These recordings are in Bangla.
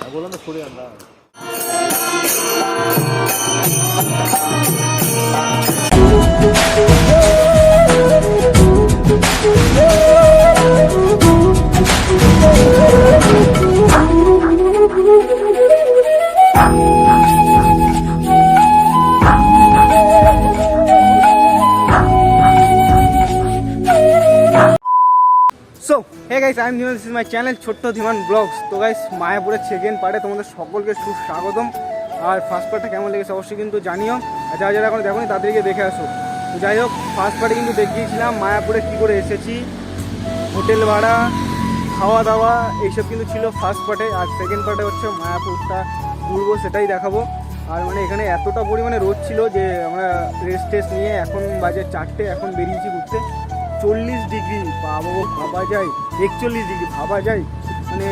Ben buradan da soruyorum daha. Thank guys I am new this my channel Chhotto Dhiman vlogs তো গাইস মায়াপুরের সেকেন্ড পার্টে তোমাদের সকলকে সুস্বাগতম। আর ফার্স্ট পার্টটা কেমন লেগেছে অবশ্যই কিন্তু জানিও। আর যারা যারা এখন দেখোনি, তাদেরকে দেখে আসো। তো যাই হোক ফার্স্ট পার্টে কিন্তু দেখিয়েছিলাম মায়াপুরে কী করে এসেছি। হোটেল ভাড়া খাওয়া দাওয়া এইসব কিন্তু ছিল ফার্স্ট পার্টে আর সেকেন্ড পার্টে হচ্ছে মায়াপুরটা ঘুরবো, সেটাই দেখাবো। আর মানে এখানে এতটা পরিমাণে রোদ ছিল যে আমরা রেস্ট টেস্ট নিয়ে এখন বাজে চারটে, এখন বেরিয়েছি ঘুরতে। চল্লিশ ডিগ্রি বাবা ভাবা যায়, একচল্লিশ ডিগ্রি ভাবা যায়। মানে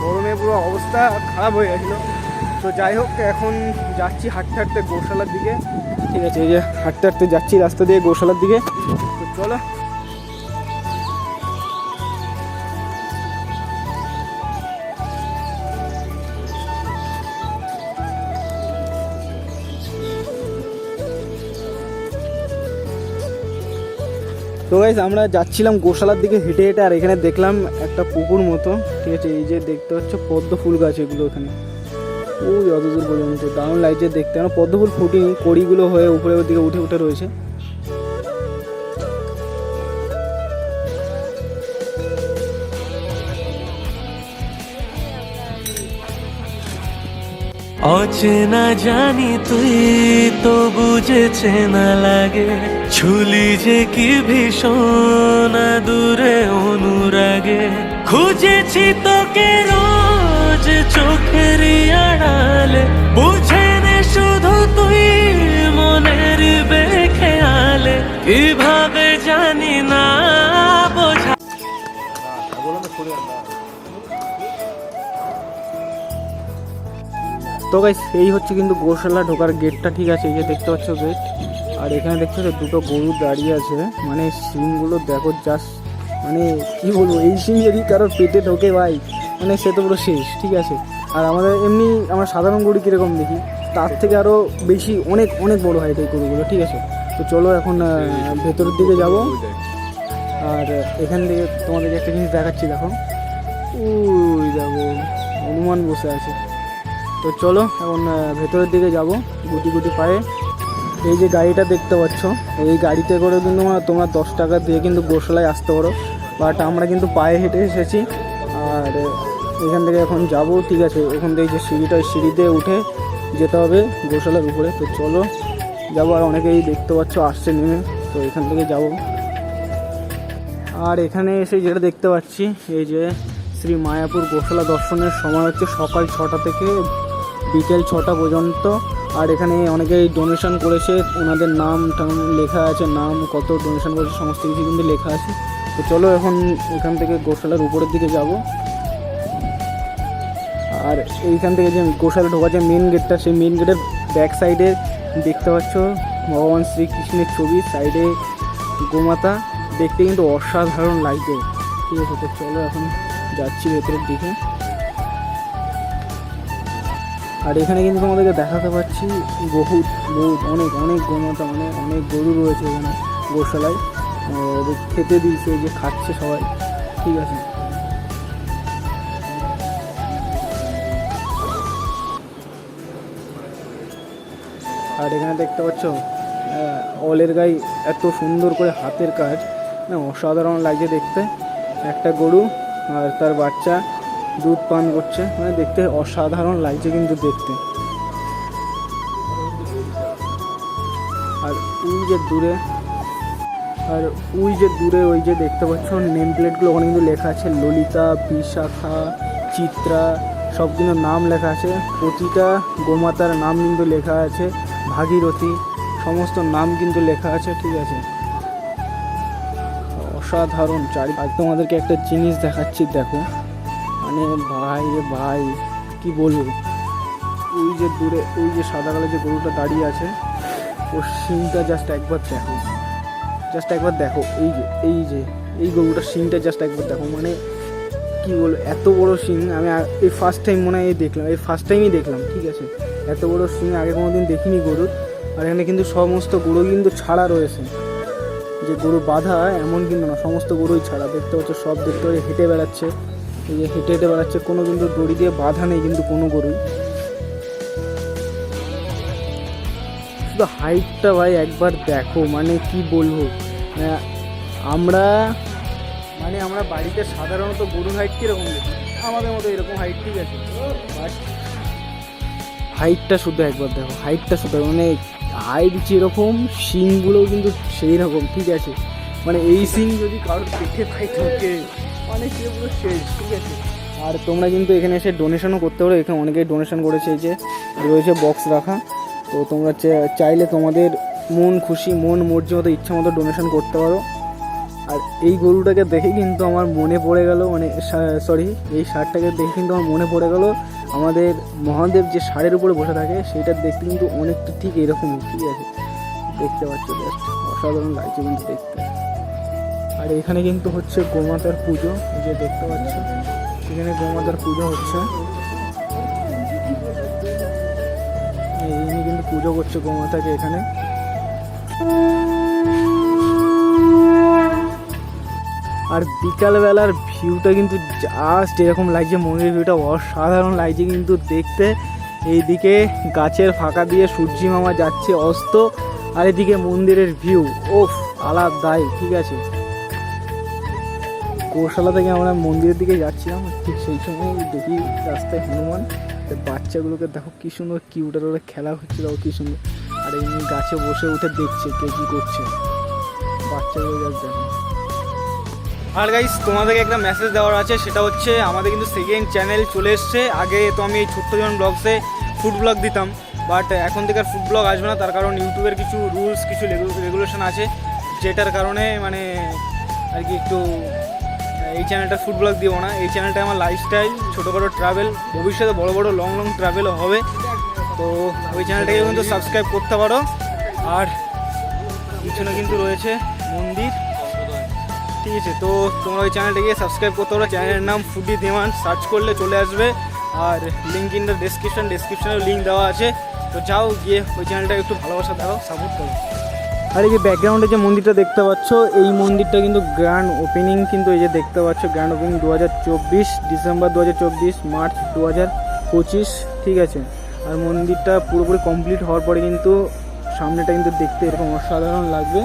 গরমে পুরো অবস্থা খারাপ হয়ে গেছিল। তো যাই হোক, এখন যাচ্ছি হাঁটতে হাঁটতে গোশালার দিকে। ঠিক আছে, এই যে হাঁটতে হাঁটতে যাচ্ছি রাস্তা দিয়ে গোশালার দিকে। তো চলো তো গাইজ আমরা যাচ্ছিলাম গোশালার দিকে হেঁটে হেঁটে, আর এখানে দেখলাম একটা পুকুর মতো। ঠিক আছে, এই যে দেখতে হচ্ছে পদ্ম ফুল গাছ এগুলো এখানে ওই অতদূর পর্যন্ত দারুণ লাগছে দেখতে। কারণ পদ্ম ফুল ফুটিনি, কড়িগুলো হয়ে উপরের দিকে উঠে উঠে রয়েছে। অচেনা জানি তুই তো বুঝেছে না লাগে। ছুলি যে কি ভীষণ দূরে অনুরাগে। খুঁজেছি তোকে রোজ চোখের আড়ালে। বুঝে শুধু তুই মনের বেখেয়ালে। কীভাবে তো গাইস এই হচ্ছে কিন্তু গোশালা ঢোকার গেটটা ঠিক আছে? এই যে দেখতে পাচ্ছ গেট আর এখানে দেখতে পাচ্ছ দুটো গরু দাঁড়িয়ে আছে। মানে সিমগুলো দেখো জাস্ট মানে কি বলব, এই সিম যদি কারোর পেটে ঢোকে ভাই। মানে সে তো পুরো শেষ, ঠিক আছে? আর আমাদের এমনি আমরা সাধারণ গরু কীরকম দেখি? তার থেকে আরও বেশি, অনেক অনেক বড় হয় এই গরুগুলো, ঠিক আছে? তো চলো এখন ভেতরের দিকে যাব। আর এখান থেকে তোমাদেরকে একটা জিনিস দেখাচ্ছি, দেখো। উই, দেখো, হনুমান বসে আছে। তো চলো, এখন ভেতরের দিকে যাব, গুটি গুটি পায়ে। এই যে গাড়িটা দেখতে পাচ্ছ, এই গাড়িতে করে কিন্তু তোমরা- দশ টাকা দিয়ে কিন্তু গোশালায় আসতে পারো। বাট আমরা কিন্তু পায়ে হেঁটে এসেছি। আর, এখান থেকে এখন যাব, ঠিক আছে? ওখান থেকে যে সিঁড়িটা সিঁড়িতে উঠে যেতে হবে গোশালার উপরে। তো চলো, যাব। আর অনেকেই দেখতে পাচ্ছ, আসছে নেমে। তো এখান থেকে যাব। আর এখানে এসে যেটা দেখতে পাচ্ছি, এই যে শ্রী মায়াপুর গোশালা দর্শনের সময় হচ্ছে সকাল ছটা থেকে বিকেল ছটা পর্যন্ত। আর এখানে অনেকেই ডোনেশন করেছে। ওনাদের নাম টাম লেখা আছে, নাম, কত ডোনেশন করেছে, সমস্ত কিছু কিন্তু লেখা আছে। তো চলো এখন এখান থেকে গোশালার উপরের দিকে যাব। আর এইখান থেকে যে গোশালা ঢোকা যে মেন গেটটা সেই মেন গেটের ব্যাক সাইডে দেখতে পাচ্ছ ভগবান শ্রীকৃষ্ণের ছবি। সাইডে গোমাতা। দেখতে কিন্তু অসাধারণ লাগবে ঠিক আছে, তো চলো এখন যাচ্ছি ভেতরের দিকে। আর এখানে কিন্তু তোমাদেরকে দেখাতে পাচ্ছি বহুত বহুত অনেক অনেক গোমাতা মানে অনেক গরু রয়েছে এখানে গোশালায়। খেতে দিয়েছে, যে খাচ্ছে সবাই, ঠিক আছে? আর এখানে দেখতে পাচ্ছ অলের গাই এত সুন্দর করে হাতের কাজ না অসাধারণ লাগছে দেখতে। একটা গরু আর তার বাচ্চা। দুধ পান করছে। মানে দেখতে অসাধারণ লাগছে কিন্তু দেখতে। আর ওই যে দূরে, আর ওই যে দূরে ওই যে দেখতে পাচ্ছ নেম প্লেটগুলো ওখানে কিন্তু লেখা আছে, ললিতা, বিশাখা, চিত্রা, সব কিন্তু নাম লেখা আছে। প্রতিটা গোমাতার নাম কিন্তু লেখা আছে, ভাগীরথী, সমস্ত নাম কিন্তু লেখা আছে, ঠিক আছে। অসাধারণ চারি তোমাদেরকে একটা জিনিস দেখাচ্ছি, দেখো। মানে ভাই রে ভাই, কি বলব? ওই যে দূরে, ওই যে সাদা কালো যে গরুটা দাঁড়িয়ে আছে, ওর শিংটা জাস্ট একবার দেখো। জাস্ট একবার দেখো, এই যে এই যে, এই গরুটার শিংটা জাস্ট একবার দেখো। মানে কি বলব, এত বড় সিং আমি এই ফার্স্ট টাইম মনে হয় দেখলাম, এই ফার্স্ট টাইমই দেখলাম, ঠিক আছে? এত বড় সিং আগে কোনো দিন দেখিনি গরুর, আর এখানে কিন্তু সমস্ত গরু কিন্তু ছাড়া রয়েছে। যে গরু বাঁধা, এমন কিন্তু না, সমস্ত গরুই ছাড়া। দেখতে পাচ্ছ, সব দেখতে পাচ্ছি, হেঁটে বেড়াচ্ছে। এই যে হেঁটে হেঁটে বেড়াচ্ছে, কোনো কিন্তু দড়ি দিয়ে বাঁধা নেই কিন্তু কোনো গরুই। শুধু হাইটটা ভাই একবার দেখো মানে কি বলব? আমরা মানে আমরা বাড়িতে সাধারণত গরুর হাইট কীরকম দেখি? আমাদের মতো এরকম হাইট ঠিক আছে হাইটটা শুধু একবার দেখো হাইটটা শুধু মানে হাইট যেরকম, শিংগুলোও কিন্তু সেই রকম, ঠিক আছে? মানে এই সিং যদি কারোর পেটে পাই ঢোকে মানে শেষ, ঠিক আছে? আর তোমরা কিন্তু এখানে এসে ডোনেশনও করতে পারো। এখানে অনেকেই ডোনেশন করেছে, এই যে রয়েছে বক্স রাখা। তো তোমরা চাইলে তোমাদের মন খুশি, মন মর্জি মতো ইচ্ছা মতো ডোনেশন করতে পারো। আর এই গরুটাকে দেখে কিন্তু আমার মনে পড়ে গেল মানে সরি এই ষাঁড়টাকে দেখে কিন্তু আমার মনে পড়ে গেল, আমাদের মহাদেব যে ষাঁড়ের উপরে বসে থাকে, সেটা দেখতে কিন্তু অনেকটা ঠিক এরকমই, ঠিক আছে? দেখতে পাচ্ছ অসাধারণ লাগছে কিন্তু দেখতে। আর এখানে কিন্তু হচ্ছে গোমাতার পুজো যে দেখতে পাচ্ছ। এখানে গোমাতার পুজো হচ্ছে। কিন্তু পুজো করছে গোমাতাকে এখানে। আর বিকালবেলার ভিউটা কিন্তু জাস্ট এরকম লাগছে মন্দিরের ভিউটা অসাধারণ লাগছে কিন্তু দেখতে। এইদিকে গাছের ফাঁকা দিয়ে সূর্যি মামা যাচ্ছে অস্ত, আর এদিকে মন্দিরের ভিউ, ওফ আলাদাই ঠিক আছে। গোশালা থেকে আমরা মন্দিরের দিকে যাচ্ছিলাম, ঠিক সেই সময় দেখি রাস্তায় হনুমান। বাচ্চাগুলোকে দেখো কি সুন্দর কিউটার ওরা খেলা হচ্ছে দেখো কি সুন্দর। আর এমনি গাছে বসে উঠে দেখছে কে কী করছে। বাচ্চাগুলো যাচ্ছে আর গাইস তোমাদেরকে একটা মেসেজ দেওয়ার আছে, সেটা হচ্ছে আমাদের কিন্তু সেকেন্ড চ্যানেল চলে এসছে। আগে তো আমি এই ছোট্ট জন ব্লগসে ফুড ব্লগ দিতাম বাট এখন থেকে আর ফুড ব্লগ আসবে না। তার কারণ ইউটিউবের কিছু রুলস কিছু রেগুলেশন আছে, যেটার কারণে মানে আর কি একটু এই চ্যানেলটা ফুড ব্লগ দিব না। এই চ্যানেলটা আমার লাইফস্টাইল ছোটোখাটো ট্রাভেল ভবিষ্যতে বড় বড় লং লং ট্রাভেলও হবে। তো ওই চ্যানেলটাকে কিন্তু সাবস্ক্রাইব করতে পারো। আর পিছনে কিন্তু রয়েছে মন্দির। ঠিক আছে, তো তোমরা ওই চ্যানেলটাকে সাবস্ক্রাইব করতে পারো। চ্যানেলের নাম ফুডি দেওয়ান সার্চ করলে চলে আসবে। আর লিঙ্ক ইন দ্য ডেসক্রিপশন ডেসক্রিপশনেও লিঙ্ক দেওয়া আছে। তো যাও গিয়ে ওই চ্যানেলটাকে একটু ভালোবাসা দাও সাপোর্ট করো। আর এই যে ব্যাকগ্রাউন্ডে যে মন্দিরটা দেখতে পাচ্ছ, এই মন্দিরটা কিন্তু গ্র্যান্ড ওপেনিং কিন্তু এই যে দেখতে পাচ্ছ গ্র্যান্ড ওপেনিং দু হাজার চব্বিশ, ডিসেম্বর দু হাজার চব্বিশ, মার্চ দু ঠিক আছে? আর মন্দিরটা পুরোপুরি কমপ্লিট হওয়ার পরে কিন্তু সামনেটা কিন্তু দেখতে এরকম অসাধারণ লাগবে।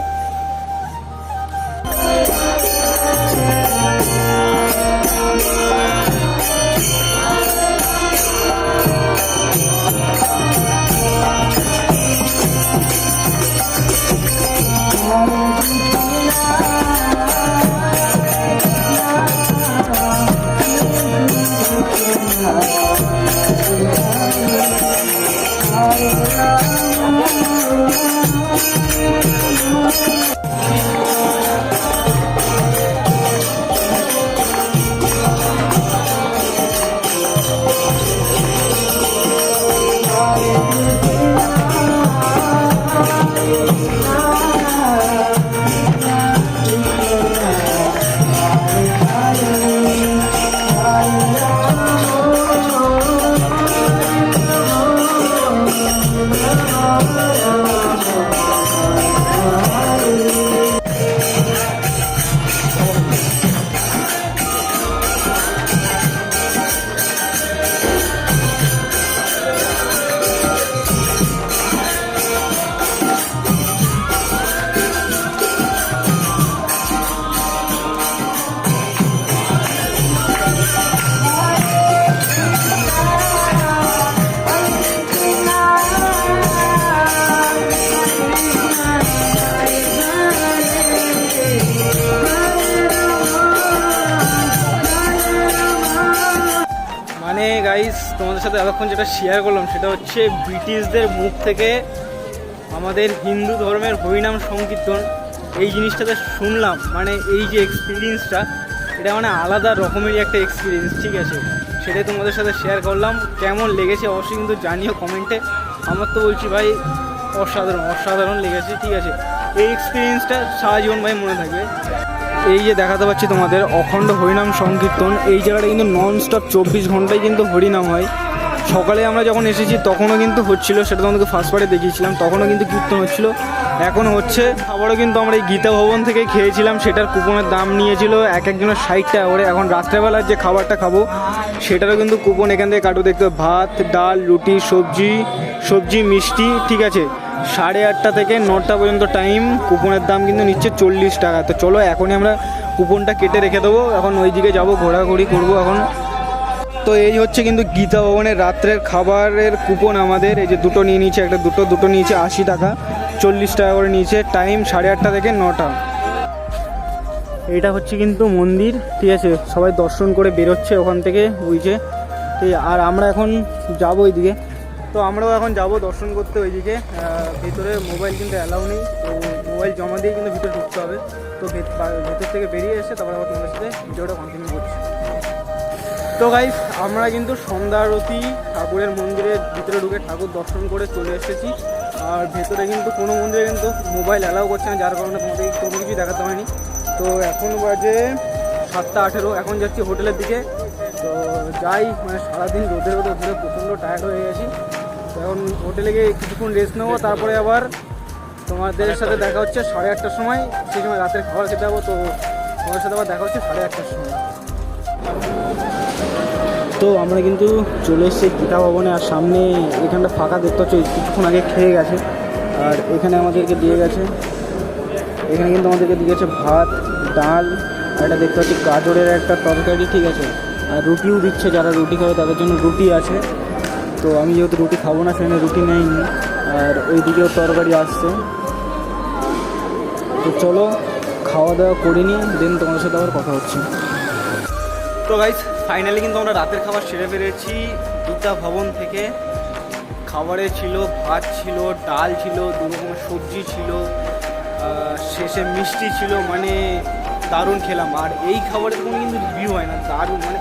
তোমাদের সাথে এতক্ষণ যেটা শেয়ার করলাম, সেটা হচ্ছে ব্রিটিশদের মুখ থেকে আমাদের হিন্দু ধর্মের হরিনাম সংকীর্তন। এই জিনিসটাতে শুনলাম মানে এই যে এক্সপিরিয়েন্সটা এটা মানে আলাদা রকমেরই একটা এক্সপিরিয়েন্স ঠিক আছে? সেটাই তোমাদের সাথে শেয়ার করলাম। কেমন লেগেছে অবশ্যই কিন্তু জানিও কমেন্টে আমার তো বলছি ভাই, অসাধারণ অসাধারণ লেগেছে, ঠিক আছে? এই এক্সপিরিয়েন্সটা সারা জীবন ভাই মনে থাকবে। এই যে দেখাতে পাচ্ছি তোমাদের, অখণ্ড হরিনাম সংকীর্তন। এই জায়গাটা কিন্তু নন স্টপ চব্বিশ ঘন্টায় কিন্তু হরিনাম হয়। সকালে আমরা যখন এসেছি, তখনও কিন্তু হচ্ছিল, সেটা তোমাদেরকে ফার্স্ট পার্টে দেখিয়েছিলাম, তখনও কিন্তু কীর্তন হচ্ছিল। এখন হচ্ছে, আবারও কিন্তু আমরা এই গীতা ভবন থেকে খেয়েছিলাম, সেটার কুপনের দাম নিয়েছিল এক একজনের ষাট টাকা করে। এখন রাত্রেবেলার যে খাবারটা খাব, সেটারও কিন্তু কুপন এখান থেকে কাটু দেখতে ভাত, ডাল, রুটি, সবজি সবজি, মিষ্টি, ঠিক আছে? সাড়ে আটটা থেকে নটা পর্যন্ত টাইম কুপনের দাম কিন্তু নিচ্ছে চল্লিশ টাকা। তো চলো, এখনই আমরা কুপনটা কেটে রেখে দেবো। এখন ওই দিকে যাব, ঘোরাঘুরি করব এখন। তো এই হচ্ছে কিন্তু গীতা ভবনের রাত্রের খাবারের কুপন আমাদের। এই যে দুটো নিয়ে নিয়েছে, একটা দুটো দুটো নিয়েছে আশি টাকা। চল্লিশ টাকা করে নিয়েছে। টাইম সাড়ে আটটা থেকে নটা। এটা হচ্ছে কিন্তু মন্দির, ঠিক আছে? সবাই দর্শন করে বেরোচ্ছে ওখান থেকে, ওই যে। আর আমরা এখন যাব ওইদিকে। তো আমরাও এখন যাব দর্শন করতে ওইদিকে। ভেতরে মোবাইল কিন্তু অ্যালাউ নেই, তো মোবাইল জমা দিয়ে কিন্তু ভিতরে ঢুকতে হবে। তো ভেত- ভেতর থেকে বেরিয়ে এসে তারপরে আবার তোমাদের সাথে ভিডিওটা কন্টিনিউ করছি। তো গাইস আমরা কিন্তু সন্ধ্যা আরতি ঠাকুরের মন্দিরের ভিতরে ঢুকে ঠাকুর দর্শন করে চলে এসেছি। আর ভেতরে কিন্তু কোনো মন্দিরে কিন্তু মোবাইল অ্যালাউ করছে না, যার কারণে তোমাদের কোনো কিছুই দেখাতে হয়নি। তো এখন বাজে সাতটা আঠেরো, এখন যাচ্ছি হোটেলের দিকে। তো যাই মানে সারাদিন রোদের রোদে ঘুরে প্রচণ্ড টায়ার্ড হয়ে গেছি। এখন হোটেলে গিয়ে কিছুক্ষণ রেস্ট নেব তারপরে আবার তোমাদের সাথে দেখা হচ্ছে সাড়ে আটটার সময়। সেই সময় রাতের খাবার খেতে যাব তো তোমার সাথে আবার দেখা হচ্ছে সাড়ে আটটার সময়। তো আমরা কিন্তু চলে এসেছি গীতা ভবনে আর সামনে এখানটা ফাঁকা দেখতে হচ্ছে কিছুক্ষণ আগে খেয়ে গেছে। আর এখানে আমাদেরকে দিয়ে গেছে এখানে কিন্তু আমাদেরকে দিয়ে গেছে ভাত ডাল আর এটা দেখতে পাচ্ছি গাজরের একটা তরকারি ঠিক আছে? আর রুটিও দিচ্ছে যারা রুটি খাবে তাদের জন্য রুটি আছে। তো আমি যেহেতু রুটি খাব না, সেখানে রুটি নেইনি আর ওই দিকেও তরকারি আসছে। তো চলো খাওয়া দাওয়া করে নিই দেন তোমাদের সাথে আবার কথা হচ্ছে। তো গাইজ ফাইনালি কিন্তু আমরা রাতের খাবার সেরে ফেলেছি। গীতা ভবন থেকে খাবারে ছিল, ভাত ছিল, ডাল ছিল, দু রকমের সবজি ছিল শেষে মিষ্টি ছিল মানে দারুণ খেলাম। আর এই খাবারের কোনো কিন্তু রিভিউ হয় না, দারুণ মানে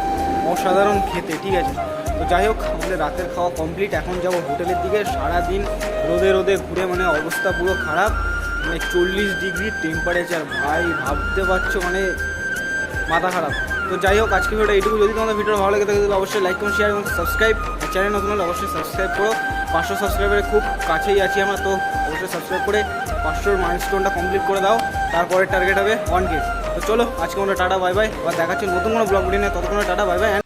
অসাধারণ খেতে, ঠিক আছে? তো যাই হোক, আমাদের রাতের খাওয়া কমপ্লিট এখন যাব হোটেলের দিকে। সারাদিন রোদে রোদে ঘুরে মানে অবস্থা পুরো খারাপ। মানে চল্লিশ ডিগ্রি টেম্পারেচার ভাই, ভাবতে পারছ মানে মাথা খারাপ। তো যাই হোক আজকে ভিডিওটা এইটুকু। যদি তোমাদের ভিডিও ভালো লাগে, তাহলে অবশ্যই লাইক করুন শেয়ার এবং সাবস্ক্রাইব চ্যানেল নতুন হলে অবশ্যই সাবস্ক্রাইব করো। পাঁচশো সাবস্ক্রাইবারের খুব কাছেই আছি আমরা, তো অবশ্যই সাবস্ক্রাইব করে পাঁচশোর মাইলস্টোনটা কমপ্লিট করে দাও। তারপরে টার্গেট হবে ওয়ান কে তো চলো, আজকে আমরা টাটা বাই বাই বা দেখাচ্ছি নতুন কোনো ব্লগ ভিডিও নিয়ে। ততক্ষণ টাটা বাই বাই